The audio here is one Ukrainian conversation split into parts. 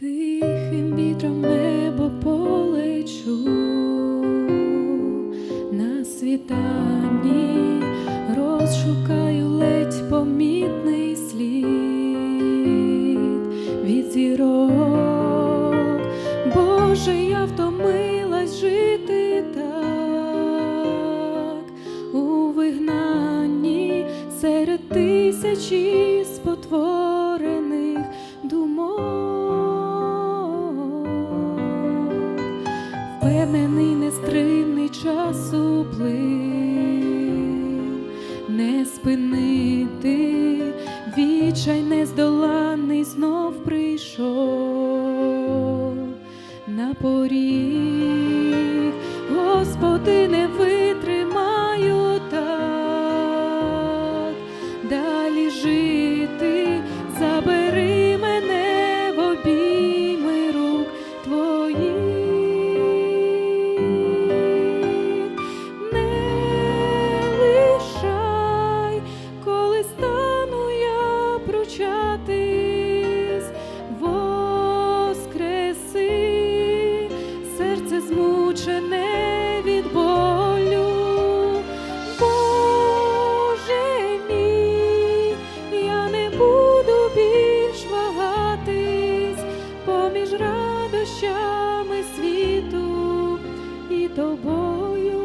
тихим вітром небо полечу. На світанні розшукаю ледь помітний слід від зірок. Боже, я втомилась жити так. У вигнанні серед тисячі спотворених Впевнений, нестримний часу плив, не спинити, відчай нездоланний знов прийшов на поріг, Господи, не витримаю світу і тобою.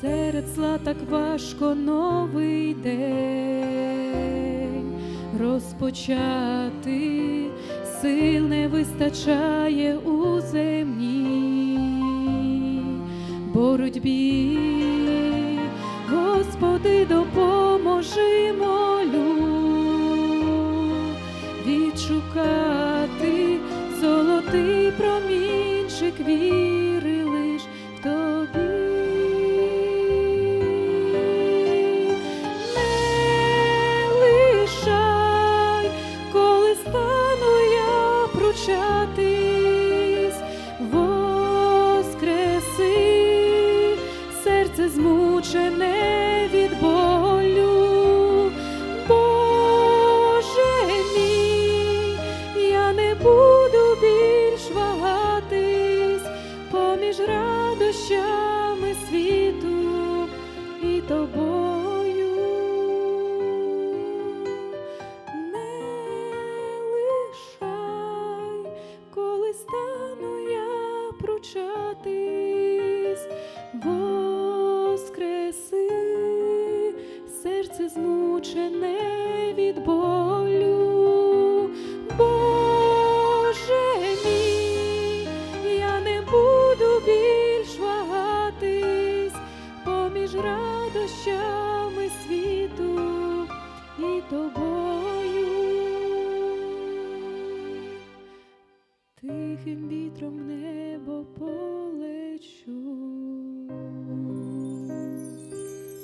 Серед зла так важко новий день розпочати, сил не вистачає у земній боротьбі. Віри лиш в. Не лишай, коли стану я пручатись, воскреси, серце змучене від болю. Радощами світу і тобою. Не лишай, коли стану я пручатись, воскреси, серце змучене від болю. Поміж радощами світу і тобою. Тихим вітром небо по